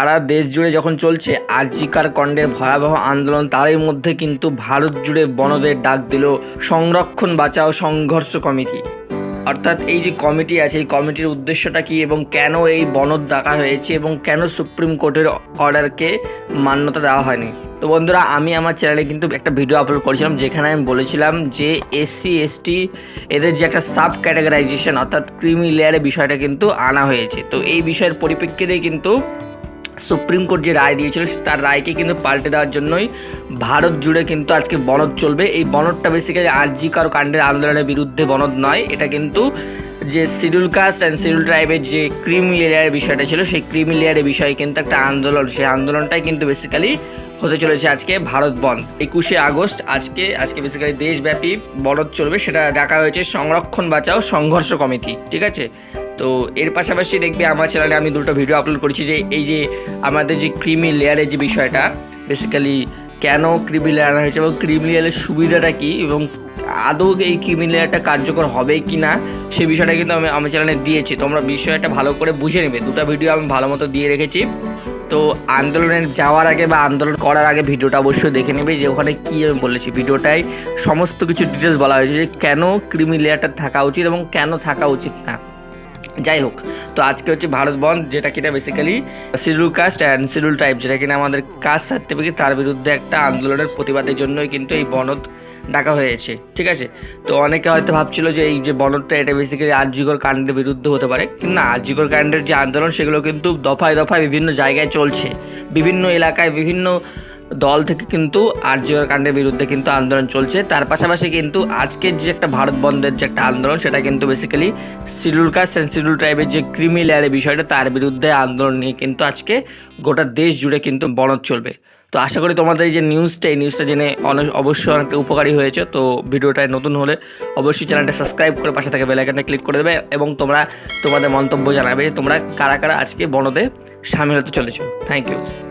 সারা দেশ জুড়ে যখন চলছে আজিকার কণ্ডের ভয়াবহ আন্দোলন, তারই মধ্যে কিন্তু ভারত জুড়ে বনদের ডাক দিল সংরক্ষণ বাঁচাও সংঘর্ষ কমিটি। অর্থাৎ এই যে কমিটি আছে, এই কমিটির উদ্দেশ্যটা কি এবং কেন এই বনদ ডাকা হয়েছে এবং কেন সুপ্রিম কোর্টের অর্ডারকে মান্যতা দেওয়া হয়নি? তো বন্ধুরা, আমি আমার চ্যানেলে কিন্তু একটা ভিডিও আপলোড করেছিলাম যেখানে আমি বলেছিলাম যে এসসি, এসটি এদের যে একটা সাব ক্যাটাগরাইজেশন অর্থাৎ ক্রিমি লেয়ারের বিষয়টা কিন্তু আনা হয়েছে। তো এই বিষয়ের পরিপ্রেক্ষিতে কিন্তু সুপ্রিম কোর্ট যে রায় দিয়েছিল, তার রায়কে কিন্তু পাল্টে দেওয়ার জন্যই ভারত জুড়ে কিন্তু আজকে বনদ চলবে। এই বনদটা বেসিক্যালি আরজিকর কাণ্ডের আন্দোলনের বিরুদ্ধে বনদ নয়, এটা কিন্তু যে শিডিউল কাস্ট অ্যান্ড শিডিউল ট্রাইবের যে ক্রিমি লেয়ারের বিষয়টা ছিল, সেই ক্রিমি লেয়ারের বিষয়ে কিন্তু একটা আন্দোলন, সেই আন্দোলনটাই কিন্তু বেসিক্যালি হতে চলেছে আজকে ভারত বন্ধ। একুশে আগস্ট আজকে আজকে বেসিক্যালি দেশব্যাপী বনদ চলবে, সেটা ডাকা হয়েছে সংরক্ষণ বাঁচাও সংঘর্ষ কমিটি, ঠিক আছে? তো এর পাশাপাশি দেখবে আমার চ্যানেলে আমি দুটো ভিডিও আপলোড করেছি যে এই যে আমাদের যে ক্রিমি লেয়ারের যে বিষয়টা বেসিক্যালি কেন ক্রিমি লেয়ার আনা হয়েছে এবং ক্রিমি লেয়ারের সুবিধাটা কী এবং আদৌ এই ক্রিমি লেয়ারটা কার্যকর হবে কি না সেই বিষয়টা কিন্তু আমি আমার চ্যানেলে দিয়েছি। তোমরা বিষয়টা ভালো করে বুঝে নেবে। দুটো ভিডিও আমি ভালো মতো দিয়ে রেখেছি। তো আন্দোলনে যাওয়ার আগে বা আন্দোলন করার আগে ভিডিওটা অবশ্যই দেখে নেবে যে ওখানে কী আমি বলেছি। ভিডিওটায় সমস্ত কিছু ডিটেলস বলা হয়েছে যে কেন ক্রিমি লেয়ারটা থাকা উচিত এবং কেন থাকা উচিত না। যাই হোক তো আজকে হচ্ছে ভারত বন্ধ, যেটা কিনা basically schedule caste and schedule type যেটা কিনা আমাদের কাস্ট সার্টিফিকেট তার বিরুদ্ধে একটা আন্দোলনের প্রতিবাদের জন্যই কিন্তু এই বনদ ডাকা হয়েছে, ঠিক আছে? তো অনেকে হয়তো ভাবছিল যে এই যে বনদটা এটা বেসিক্যালি আর্যিকর কাণ্ডের বিরুদ্ধে হতে পারে, কিন্তু না আর্যিকর কাণ্ডের যে আন্দোলন, সেগুলো কিন্তু দফায় দফায় বিভিন্ন জায়গায় চলছে, বিভিন্ন এলাকায় বিভিন্ন দল থেকে কিন্তু আর্যিকর কাণ্ডের বিরুদ্ধে কিন্তু আন্দোলন চলছে। তার পাশাপাশি কিন্তু আজকের যে একটা ভারত বন্ধের যে একটা আন্দোলন, সেটা কিন্তু basically schedule caste and schedule ট্রাইবের যে ক্রিমি লেয়ারের বিষয়টা, তার বিরুদ্ধে আন্দোলন নিয়ে কিন্তু আজকে গোটা দেশ জুড়ে কিন্তু বনদ চলবে। তো আশা করি তোমাদের এই যে নিউজটা এই নিউজটা জেনে অনেক, অবশ্যই অনেকটা উপকারী হয়েছে। তো ভিডিওটায় নতুন হলে অবশ্যই চ্যানেলটা সাবস্ক্রাইব করে পাশে থাকা বেলাইকানটা ক্লিক করে দেবে এবং তোমরা তোমাদের মন্তব্য জানাবে যে তোমরা কারা কারা আজকে বনদে সামিল হতে চলেছো। Thank you